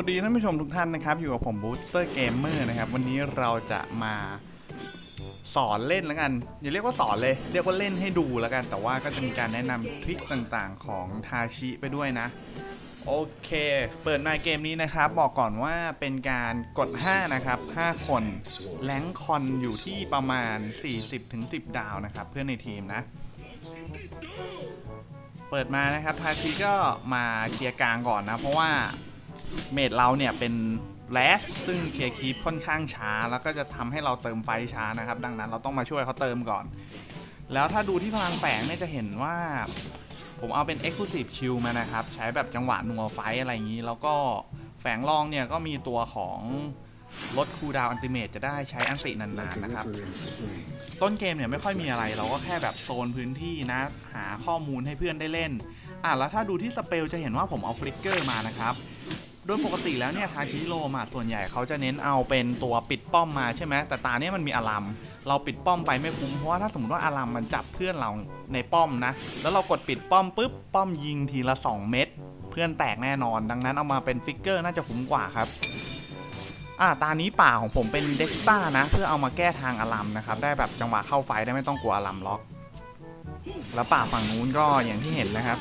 สวัสดีท่านผู้ชมทุกท่านนะครับ อยู่กับผมบูสเตอร์เกมเมอร์นะครับ วันนี้เราจะมาสอนเล่นแล้วกัน อย่าเรียกว่าสอนเลย เรียกว่าเล่นให้ดูแล้วกัน แต่ว่าก็จะมีการแนะนำทริคต่างๆของทาชิไปด้วยนะ โอเค เปิดมาเกมนี้นะครับ บอกก่อนว่าเป็นการกด 5 นะครับ 5 คนแรงค์คอนอยู่ที่ประมาณ 40-10 ดาวนะครับ เพื่อนในทีมนะเปิดมานะครับทาชิก็มาเคลียร์กลางก่อนนะ เพราะว่า เมดเราเนี่ยเป็นแลสซึ่งเคลียร์คีปค่อนข้างช้า แล้วก็จะทำให้เราเติมไฟช้านะครับ ดังนั้นเราต้องมาช่วยเขาเติมก่อน แล้วถ้าดูที่พลังแฝงเนี่ยจะเห็นว่า ผมเอาเป็น Exclusive Shield มานะครับ ใช้แบบจังหวะนัวไฟอะไรอย่างนี้ แล้วก็แฝงรองเนี่ยก็มีตัวของลดคูดาวอันติเมตจะได้ใช้อันตินานๆนะครับ ต้นเกมเนี่ยไม่ค่อยมีอะไร เราก็แค่แบบโซนพื้นที่นะ หาข้อมูลให้เพื่อนได้เล่น อะแล้วถ้าดูที่สเปลจะเห็นว่าผมเอาฟลิกเกอร์มานะครับ โดยปกติแล้วเนี่ยทาชิโร่มาส่วนใหญ่เขาจะเน้นเอาเป็นตัวปิดป้อมมาใช่ไหมแต่ตาเนี้ยมันมีอะลัมเราปิดป้อมไปไม่คุ้มเพราะว่าถ้าสมมติว่าอะลัมมันจับเพื่อนเราในป้อมนะ แล้วเรากดปิดป้อมปุ๊บป้อมยิงทีละ 2 เม็ดเพื่อนแตกแน่นอน ดังนั้นเอามาเป็นฟิกเกอร์น่าจะคุ้มกว่าครับอ่าตานี้ป่าของผมเป็นเด็กต้านะ เพื่อเอามาแก้ทางอะลัมนะครับได้แบบจังหวะเข้าไฟได้ไม่ต้องกลัวอะลัมล็อก แล้วป่าฝั่งนู้นก็อย่างที่เห็นนะครับ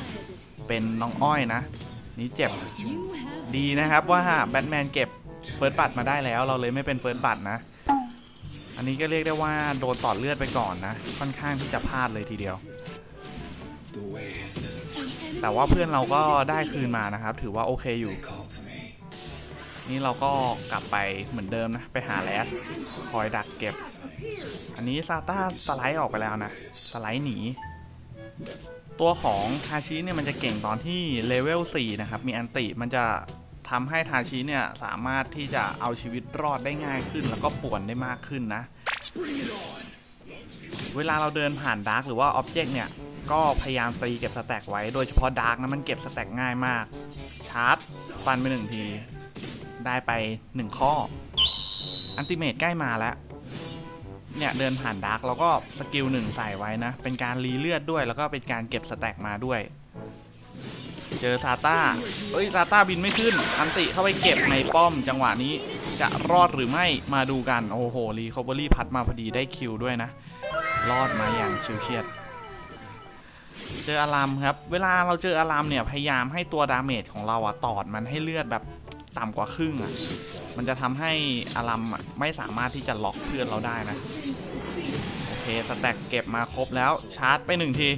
เป็นน้องอ้อยนะ นี่เจ็บดีนะครับว่าแบทแมนเก็บเฟิร์สบัตมาได้แล้ว เราเลยไม่เป็นเฟิร์สบัตนะ อันนี้ก็เรียกได้ว่าโดนต่อดเลือดไปก่อนนะ ค่อนข้างที่จะพลาดเลยทีเดียว แต่ว่าเพื่อนเราก็ได้คืนมานะครับ ถือว่าโอเคอยู่ นี่เราก็กลับไปเหมือนเดิมนะ ไปหาแลสคอยดักเก็บ อันนี้ซาต้าสไลด์ออกไปแล้วนะ สไลด์หนี ตัวของทาชิเนี่ยมันจะเก่งตอนที่เลเวล4นะครับ มีอันติมันจะทำให้ทาชิเนี่ยสามารถที่จะเอาชีวิตรอดได้ง่ายขึ้น แล้วก็ป่วนได้มากขึ้นนะ เวลาเราเดินผ่านดาร์กหรือว่าอ็อบเจกต์เนี่ยก็พยายามตีเก็บสแต็กไว้โดยเฉพาะดาร์กนะมันเก็บสแต็กง่ายมาก ชาร์จ ฟันไปหนึ่งที ได้ไป 1 ข้อ อันติเมตใกล้มาแล้ว เนี่ยเดินผ่านดาร์กเราก็สกิลหนึ่งใส่ไว้นะ เป็นการรีเลือดด้วยแล้วก็เป็นการเก็บสแต็กมาด้วย เจอซาต้าเอ้ยซาต้าบินไม่ขึ้น อันติเข้าไปเก็บในป้อมจังหวะนี้จะรอดหรือไม่มาดูกัน โอ้โหรีคอเบอรี่พัดมาพอดีได้คิวด้วยนะ รอดมาอย่างชิวเฉียดเจออารามครับ เวลาเราเจออารามเนี่ย พยายามให้ตัวดาเมจของเราอะตอดมันให้เลือดแบบ ต่ำกว่าครึ่งอะ มันจะทำให้อารามอะไม่สามารถที่จะล็อกเพื่อนเราได้นะ โอเค สแต็กเก็บมาครบแล้วชาร์จไปหนึ่งที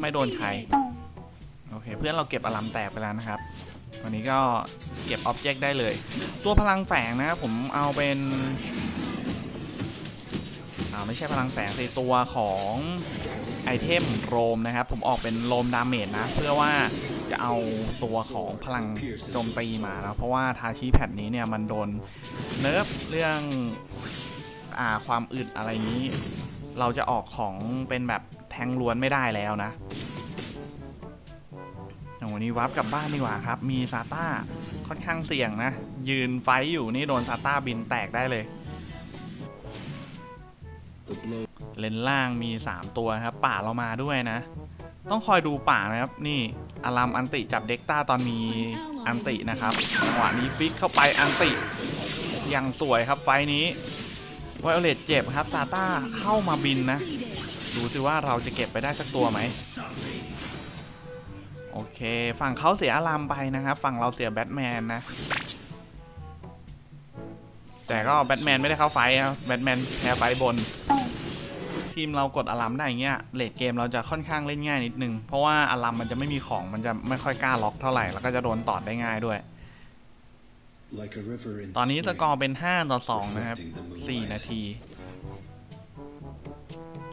ไม่โดนใคร โอเค เพื่อนเราเก็บอารามแตกไปแล้วนะครับวันนี้ก็เก็บอ็อบเจกต์ได้เลย ตัวพลังแฝงนะครับผมเอาเป็นอ่าไม่ใช่พลังแฝงสิตัวของไอเทมโรมนะครับ ผมออกเป็นโรมดาเมจนะ เพื่อว่า จะเอาตัวของพลังโจมตีมานะเพราะว่าทาชิแพทนี้เนี่ยมันโดนเนิร์ฟเรื่องอ่าความอึดอะไรนี้ เราจะออกของเป็นแบบแทงล้วนไม่ได้แล้วนะอย่างวันนี้วับกลับบ้านดีกว่าครับ มีซาต้าค่อนข้างเสี่ยงนะ ยืนไฟอยู่นี่โดนซาต้าบินแตกได้เลย เลนล่างมี 3 ตัวครับ ป่าเรามาด้วยนะ ต้องคอยดูป่านะครับ นี่อารามอันติจับเด็กต้าตอนมีอันตินะครับจังหวะนี้ฟิกเข้าไปอันติยังสวยครับไฟนี้ไวโอเลตเจ็บครับซาต้าเข้ามาบินนะดูสิว่าเราจะเก็บไปได้สักตัวไหมโอเค ฝั่งเขาเสียอารามไปนะครับ ฝั่งเราเสียแบทแมนนะ แต่ก็แบทแมนไม่ได้เข้าไฟครับแบทแมนแพ้ไฟบน ทีมเรากดอารามได้อย่างเงี้ยเลดเกมเราจะค่อนข้างเล่นง่ายนิดนึง เพราะว่าอารามมันจะไม่มีของมันจะไม่ค่อยกล้าล็อกเท่าไหร่แล้วก็จะโดนตอดได้ง่ายด้วย ตอนนี้สกอร์เป็น 5 ต่อ 2 นะครับ 4 นาที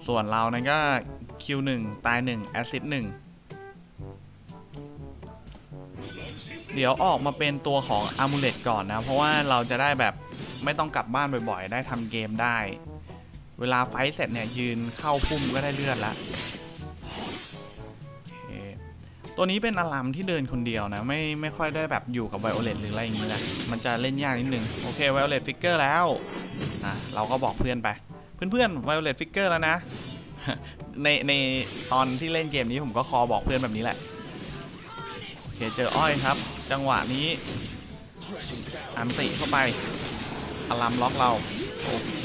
ส่วนเรานั้นก็คิว1ตาย1แอซิด1เดี๋ยวออกมาเป็นตัวของอามูเลตก่อนนะ เพราะว่าเราจะได้แบบไม่ต้องกลับบ้านบ่อยๆ ได้ทำเกมได้ เวลาไฟท์เสร็จเนี่ยยืนเข้าพุ่มก็ได้เลือดล้วโอเคตัวนี้เป็นอารามที่เดินคนเดียวนะ ไม่ไม่ค่อยได้แบบอยู่กับไวโอเลตหรืออะไรอย่างนี้นะ มันจะเล่นยากนิดนึง โอเคไวโอเลตฟิกเกอร์แล้วนะเราก็บอกเพื่อนไป เพื่อนๆไวโอเลตฟิกเกอร์แล้วนะ ในในตอนที่เล่นเกมนี้ผมก็คอบอกเพื่อนแบบนี้แหละ โอเคเจออ้อยครับ จังหวะนี้อันติเข้าไปอารัมล็อกเรา โอเค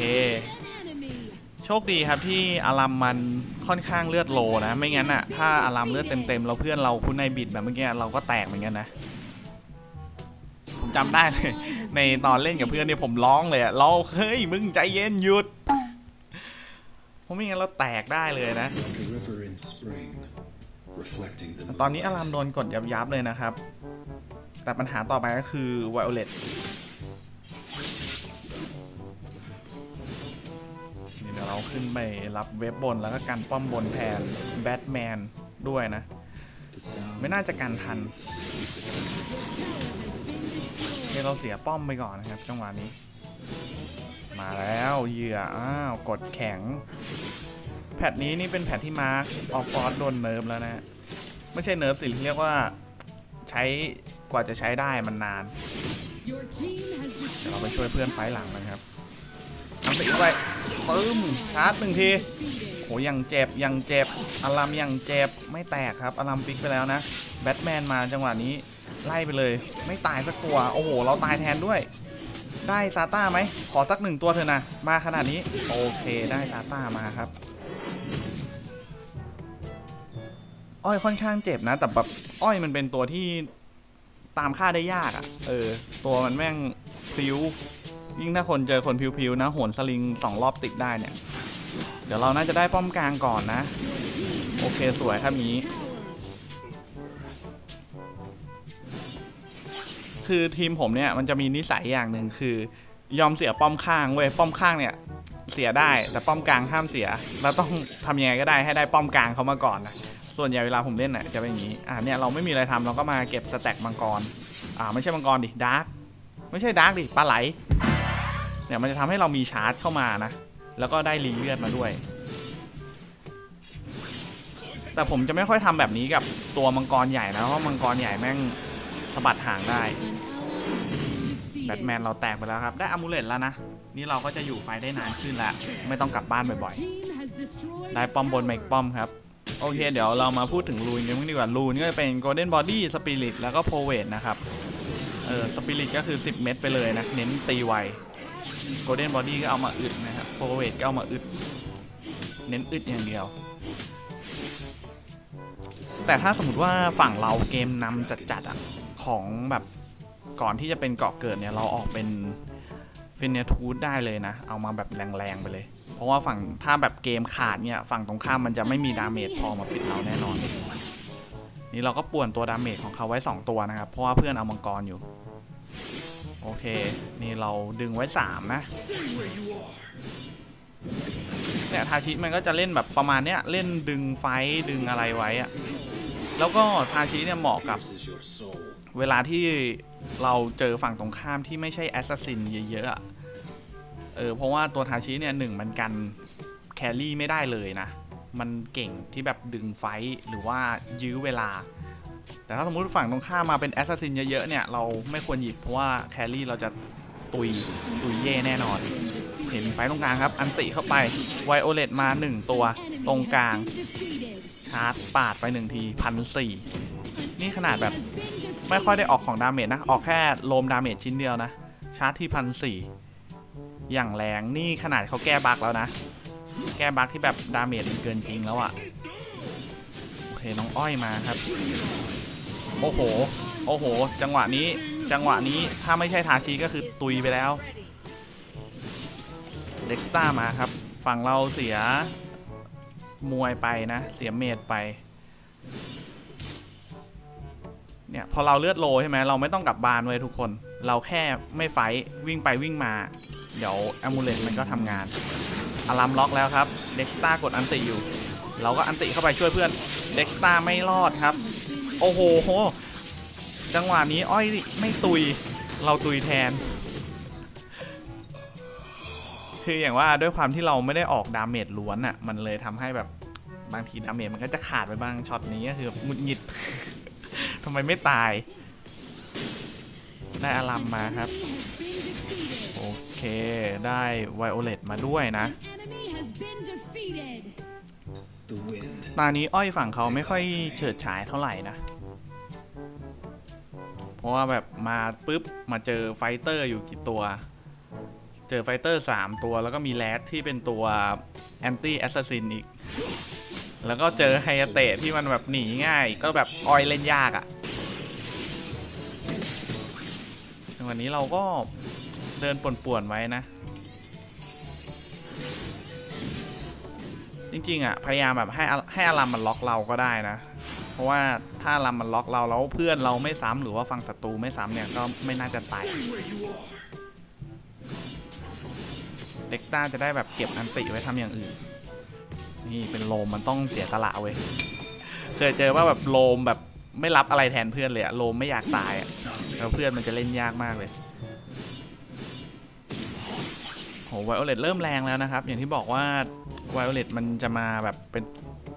โชคดีครับที่อารัมมันค่อนข้างเลือดโลนะ ไม่งั้นอะถ้าอารัมเลือดเต็มๆเราเพื่อนเราคุณนายบิดแบบเมื่อกี้เราก็แตกเหมือนกันนะผมจำได้เลยในตอนเล่นกับเพื่อนเนี่ยผมร้องเลยอะร้องเฮ้ยมึงใจเย็นหยุดเพราะไม่งั้นเราแตกได้เลยนะ like a river in spring, reflecting the ตอนนี้อารามโดนกดยับยับๆเลยนะครับ แต่ปัญหาต่อไปก็คือไวโอเลต ขึ้นไปรับเว็บบนแล้วก็กันป้อมบนแทนแบทแมนด้วยนะ ไม่น่าจะกันทันเดี๋ยวเราเสียป้อมไปก่อนนะครับจังหวะนี้ มาแล้วเหยื่ออ้าวกดแข็ง แพทนี้นี่เป็นแพทที่มาร์คออฟฟอร์ดโดนเนิร์ฟแล้วนะไม่ใช่เนิร์ฟสิเรียกว่าใช้กว่าจะใช้ได้มันนานเดี๋ยวเราไปช่วยเพื่อนไฟหลังนะครับทำไปอีไป ปึ้มชาร์จหนึ่งทีโหยังเจ็บยังเจ็บอารามยังเจ็บไม่แตกครับอารามฟิกไปแล้วนะแบทแมนมาจังหวะนี้ไล่ไปเลย ไม่ตายสักตัวโอ้โห เราตายแทนด้วย ได้ซาต้าไหมขอสักหนึ่งตัวเถอะนะมาขนาดนี้โอเคได้ซาต้ามาครับอ้อยค่อนข้างเจ็บนะ แต่แบบอ้อยมันเป็นตัวที่ตามค่าได้ยากอะ่ะ เออ ตัวมันแม่งพลิ้ว ยิ่งถ้าคนเจอคนพลิ้วๆนะโหนสลิงสองรอบติดได้เนี่ย เดี๋ยวเราน่าจะได้ป้อมกลางก่อนนะ โอเคสวยครับนี้ คือทีมผมเนี่ยมันจะมีนิสัยอย่างหนึ่งคือยอมเสียป้อมข้างเว้ยป้อมข้างเนี่ยเสียได้แต่ป้อมกลางห้ามเสียเราต้องทำยังไงก็ได้ให้ได้ป้อมกลางเขามาก่อนนะส่วนใหญ่เวลาผมเล่นน่ะจะเป็นอย่างนี้อ่าเนี่ยเราไม่มีอะไรทำเราก็มาเก็บสแต็กมังกรอ่าไม่ใช่มังกรดิดาร์กไม่ใช่ดาร์กดิปลาไหล เนี่ยมันจะทำให้เรามีชาร์จเข้ามานะ แล้วก็ได้รีเลือดมาด้วย แต่ผมจะไม่ค่อยทำแบบนี้กับตัวมังกรใหญ่นะเพราะมังกรใหญ่แม่งสะบัดห่างได้แบทแมนเราแตกไปแล้วครับ ได้อามูเลตแล้วนะ นี่เราก็จะอยู่ไฟได้นานขึ้นแล้ว ไม่ต้องกลับบ้านบ่อยๆ ได้ป้อมบนมาอีกป้อมครับ โอเค เดี๋ยวเรามาพูดถึงรูนกันบ้างดีกว่ารูนก็จะเป็น Golden Body Spirit แล้วก็ p o v e t นะครับ เออ Spirit ก็คือ 10 เม็ดไปเลยนะ เน้นตีไว Golden Body ก็เอามาอึดนะครับ p o v e t ก็เอามาอึด เน้นอึดอย่างเดียว แต่ถ้าสมมติว่าฝั่งเราเกมนำจัดๆอะของแบบก่อนที่จะเป็นเกาะเกิดเนี่ยเราออกเป็นฟินเนทูดได้เลยนะ เอามาแบบแรงๆไปเลย เพราะว่าฝั่งถ้าแบบเกมขาดเนี่ยฝั่งตรงข้ามมันจะไม่มีดาเมจพอมาปิดเราแน่นอน นี่เราก็ป่วนตัวดาเมจของเขาไว้ 2 ตัวนะครับ เพราะว่าเพื่อนเอามังกรอยู่ โอเค นี่เราดึงไว้ 3 นะเนี่ยทาชิมันก็จะเล่นแบบประมาณเนี้ยเล่นดึงไฟดึงอะไรไว้อะแล้วก็ทาชิเนี่ยเหมาะกับเวลาที่เราเจอฝั่งตรงข้ามที่ไม่ใช่แอสซัสซินเยอะๆอะเออเพราะว่าตัวทาชิเนี่ยหนึ่งมันกันแครี่ไม่ได้เลยนะ มันเก่งที่แบบดึงไฟหรือว่ายื้อเวลา แต่ถ้าสมมติฝั่งตรงข้ามมาเป็นแอสซัสซินเยอะๆเนี่ย เราไม่ควรหยิบเพราะว่าแครี่เราจะตุยตุยเย่แน่นอน เห็นไฟตรงกลางครับ อันติเข้าไปไวโอเลตมา 1 ตัวตรงกลาง ชาร์จปาดไปหนึ่งทีพันสี่นี่ขนาดแบบไม่ค่อยได้ออกของดาเมจนะ ออกแค่โลมดาเมจชิ้นเดียวนะ ชาร์จที่พันสี่อย่างแรงนี่ขนาดเขาแก้บั๊กแล้วนะ แก้บั๊กที่แบบดาเมจมันเกินจริงแล้วอะ่ะโอเคน้องอ้อยมาครับ โอ้โห โอ้โห จังหวะนี้ จังหวะนี้ถ้าไม่ใช่ทาชีก็คือตุยไปแล้ว เด็กสตามาครับ ฝั่งเราเสียมวยไปนะ เสียเมดไป เนี่ย พอเราเลือดโลใช่ไหม เราไม่ต้องกลับบ้านเว้ยทุกคน เราแค่ไม่ไฟวิ่งไปวิ่งมา เดี๋ยวแอมูเลตมันก็ทำงานอารามล็อกแล้วครับ เด็กสตากดอันติอยู่ เราก็อันติเข้าไปช่วยเพื่อน เด็กสตาไม่รอดครับ โอ้โห จังหวะนี้อ้อยไม่ตุย เราตุยแทน คืออย่างว่าด้วยความที่เราไม่ได้ออกดาเมจล้วนอะ่ะ มันเลยทำให้แบบบางทีดาเมจมันก็จะขาดไปบ้างช็อตนี้ก็คือหงุดหงิดทำไมไม่ตาย ได้อารัมมาครับ โอเค ได้ไวโอเลตมาด้วยนะ ตอนนี้อ้อยฝั่งเขาไม่ค่อยเฉิดฉายเท่าไหร่นะ เพราะว่าแบบมาปุ๊บมาเจอไฟเตอร์อยู่กี่ตัว เจอไฟเตอร์ 3 ตัวแล้วก็มีแรดที่เป็นตัวแอนตี้แอสซัสซินอีก แล้วก็เจอไฮเตะที่มันแบบหนีง่าย ก็แบบอ้อยเล่นยากอะ่ะวันนี้เราก็เดินป่วนๆไว้นะ จริงๆอะพยายามแบบให้ให้อารามมันล็อกเราก็ได้นะ เพราะว่าถ้าอารามมันล็อกเราแล้วเพื่อนเราไม่ซ้ำหรือว่าฝั่งศัตรูไม่ซ้ำเนี่ยก็ไม่น่าจะตายเด็กต้าจะได้แบบเก็บอันติไว้ทำอย่างอื่น นี่เป็นโลมมันต้องเสียสละเว้ยเคยเจอว่าแบบโลมแบบไม่รับอะไรแทนเพื่อนเลยอะโลมไม่อยากตายอะแล้วเพื่อนมันจะเล่นยากมากเลย โหไวโอเลตเริ่มแรงแล้วนะครับ อย่างที่บอกว่าไวโอเลตมันจะมาแบบเป็น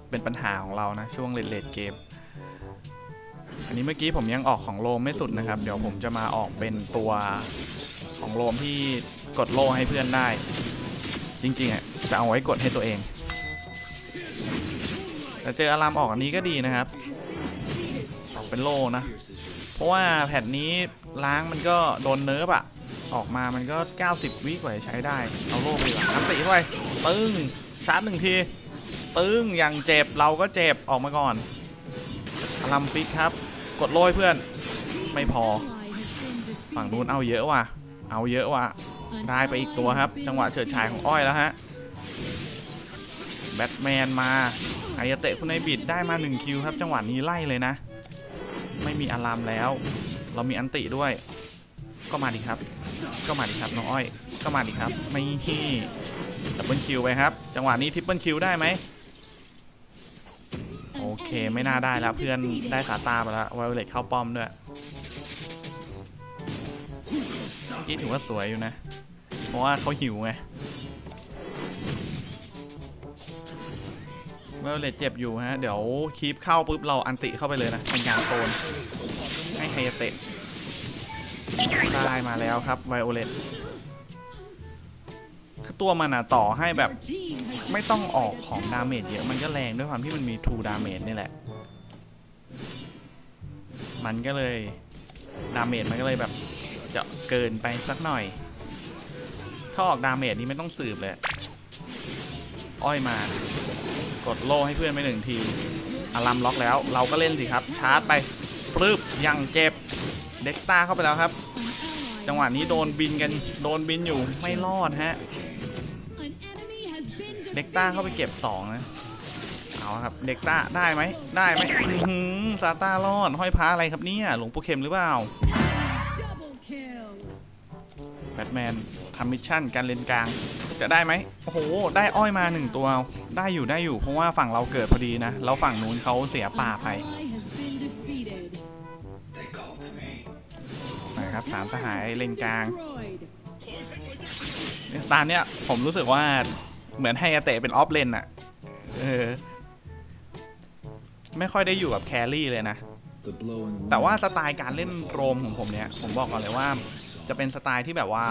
เป็นปัญหาของเรานะ ช่วงเลดเลดเกม อันนี้เมื่อกี้ผมยังออกของโลมไม่สุดนะครับ เดี๋ยวผมจะมาออกเป็นตัวของโลมที่กดโล่ให้เพื่อนได้ จริงๆอะจะเอาไว้กดให้ตัวเอง แต่เจออารามออกอันนี้ก็ดีนะครับ ออกเป็นโล่นะ เพราะว่าแผ่นนี้ล้างมันก็โดนเนิร์ฟอะ ออกมามันก็ 90 วิกว่าจะใช้ได้ เอาโล่ไปดีกว่าน้ำตีเข้าไปปึ้งชาร์จหนึ่งทีปึ้งอย่างเจ็บเราก็เจ็บออกมาก่อนอารามฟิกครับ กดโล่เพื่อน ไม่พอ ฝั่งนู้นเอาเยอะว่ะ เอาเยอะว่ะ ได้ไปอีกตัวครับ จังหวะเฉิดฉายของอ้อยแล้วฮะ แบทแมนมาไายาเตะคุณนายบิดได้มา 1 คิวครับ จังหวะนี้ไล่เลยนะ ไม่มีอารามแล้ว เรามีอันติด้วย ก็มาดิครับ ก็มาดิครับน้องอ้อยก็มาดิครับไม่ที่ดับเบิลคิวไปครับ จังหวะนี้ทริปเปิลคิวได้ไหมโอเคไม่น่าได้แล้วเพื่อนได้สาตาไปแล้วไวโอเลตเข้าป้อมด้วยกี้ถือว่าสวยอยู่นะ เพราะว่าเขาหิวไงไวเลตเจ็บอยู่ฮะ เดี๋ยวคีปเข้าปุ๊บเราอันติเข้าไปเลยนะเป็นการโซนให้ไฮเตะ ได้มาแล้วครับไวโอเลตคือตัวมันอะต่อให้แบบไม่ต้องออกของดาเมจเยอะ มันก็แรงด้วยความที่มันมี2ดาเมจนี่แหละ มันก็เลยดาเมจมันก็เลยแบบจะเกินไปสักหน่อย ถ้าออกดาเมจนี้ไม่ต้องสืบเลย อ้อยมา กดโล่ให้เพื่อนไปหนึ่งทีอารัมล็อกแล้ว เราก็เล่นสิครับ ชาร์จไปปลื้บยังเจ็บ เด็กตาเข้าไปแล้วครับ จังหวะนี้โดนบินกันโดนบินอยู่ไม่รอดฮะเด็กต้าเข้าไปเก็บสองนะเอาครับเด็กต้าได้ไหมได้ไหมหือซาต้ารอดห้อยพระอะไรครับเนี่ยหลวงปู่เข็มหรือเปล่าแบทแมนทำมิชชั่นการเลนกลาง จะได้ไหมโอ้โห ได้อ้อยมาหนึ่งตัว ได้อยู่ได้อยู่ เพราะว่าฝั่งเราเกิดพอดีนะ แล้วฝั่งนู้นเขาเสียป่าไป นะครับสามสหายเลนกลาง ตามเนี้ยผมรู้สึกว่าเหมือนให้อาเตะเป็นออฟเลนอะเออไม่ค่อยได้อยู่กับแครี่เลยนะ แต่ว่าสไตล์การเล่นโรมของผมเนี่ย ผมบอกก่อนเลยว่า จะเป็นสไตล์ที่แบบว่า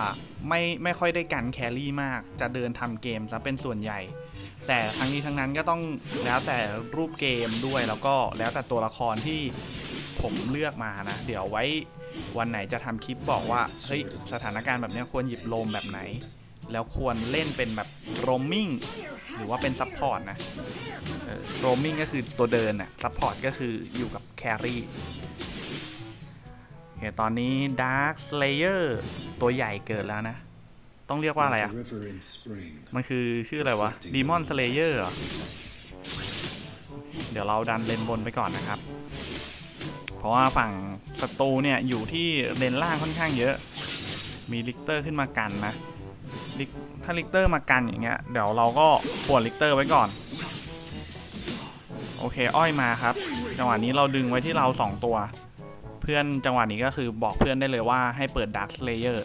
ไม่ไม่ค่อยได้กันแครี่มาก จะเดินทำเกมซะเป็นส่วนใหญ่ แต่ทั้งนี้ทั้งนั้นก็ต้องแล้วแต่รูปเกมด้วยแล้วก็แล้วแต่ตัวละครที่ ผมเลือกมานะ เดี๋ยวไว้วันไหนจะทำคลิปบอกว่า เฮ้ย สถานการณ์แบบนี้ควรหยิบโรมแบบไหน แล้วควรเล่นเป็นแบบโรมมิ่งหรือว่าเป็นซัพพอร์ตนะโรมมิ่งก็คือตัวเดินอะซัพพอร์ตก็คืออยู่กับแครี่โอเคตอนนี้ Dark Slayer ตัวใหญ่เกิดแล้วนะ ต้องเรียกว่าอะไร like อะมันคือชื่ออะไรวะ Demon Slayer เหรอเดี๋ยวเราดันเลนบนไปก่อนนะครับ เพราะว่าฝั่งศัตรูเนี่ยอยู่ที่เลนล่างค่อนข้างเยอะ มีลิกเตอร์ขึ้นมากันนะถ้าลิกเตอร์มากันอย่างเงี้ยเดี๋ยวเราก็ปวดลิกเตอร์ไว้ก่อน โอเคอ้อยมาครับ จังหวะนี้เราดึงไว้ที่เราสองตัว เพื่อนจังหวะนี้ก็คือบอกเพื่อนได้เลยว่าให้เปิดดักเลเยอร์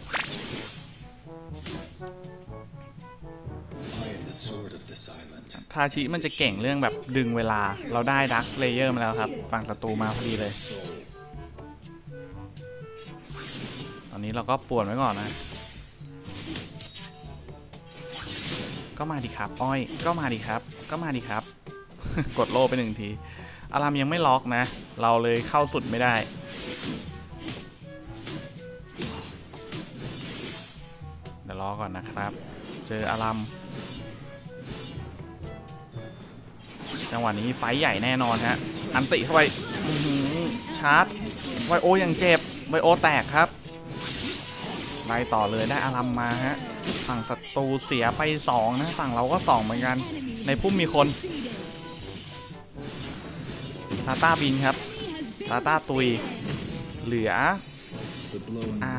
ทาชิมันจะเก่งเรื่องแบบดึงเวลา เราได้ดักเลเยอร์มาแล้วครับ ฝั่งศัตรูมาพอดีเลย ตอนนี้เราก็ปวดไว้ก่อนนะ ก็มาดีครับ อ้อย ก็มาดีครับ ก็มาดีครับ กดโล่ไปหนึ่งที อารามยังไม่ล็อกนะ เราเลยเข้าสุดไม่ได้เดี๋ยวรอก่อนนะครับ เจออารัม จังหวะนี้ไฟใหญ่แน่นอนฮะ อันติเข้าไปชาร์จ ไวโอยังเจ็บ ไวโอแตกครับ ไล่ต่อเลยได้อารัมมาฮะ ฝั่งศัตรูเสียไป 2 นะ ฝั่งเราก็ 2 เหมือนกัน ในพุ่มมีคนตาต้าบินครับตาต้าตุย เหลืออ่า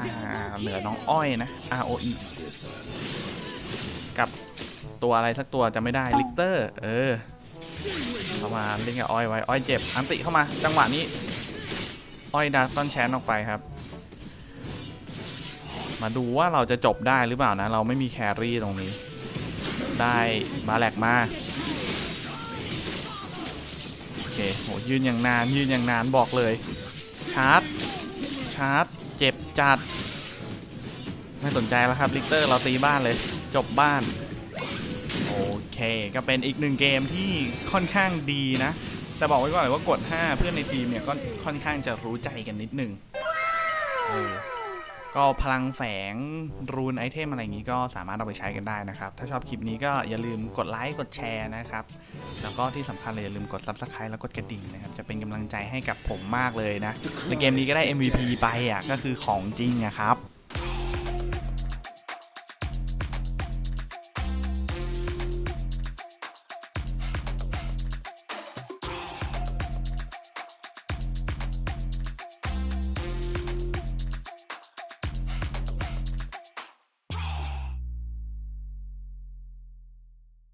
เหลือน้องอ้อยนะ R O E กับตัวอะไรสักตัวจะไม่ได้ ลิกเตอร์ เออ เข้ามาเล่นกับอ้อยไว้อ้อยเจ็บอันติเข้ามาจังหวะนี้ อ้อยดาซ่อนแชนออกไปครับ มาดูว่าเราจะจบได้หรือเปล่านะ เราไม่มีแครี่ตรงนี้ ได้มาแหลกมาโอเคโหยืนอย่างนานยืนอย่างนานบอกเลย ชาร์จ ชาร์จ เจ็บจัด ไม่สนใจแล้วครับลิกเตอร์เราตีบ้านเลย จบบ้าน เค ก็เป็นอีกหนึ่งเกมที่ค่อนข้างดีนะ แต่บอกไว้ก่อนเลยว่ากด 5 เพื่อนในทีมเนี่ยก็ค่อนข้างจะรู้ใจกันนิดนึงก็พลังแฝงรูนไอเทมอะไรอย่างนี้ก็สามารถเอาไปใช้กันได้นะครับ ถ้าชอบคลิปนี้ก็อย่าลืมกดไลค์กดแชร์นะครับ แล้วก็ที่สำคัญเลยอย่าลืมกด subscribe แล้วกดกระดิ่งนะครับ จะเป็นกำลังใจให้กับผมมากเลยนะในเกมนี้ก็ได้ MVP ไปอะก็คือของจริงอะครับ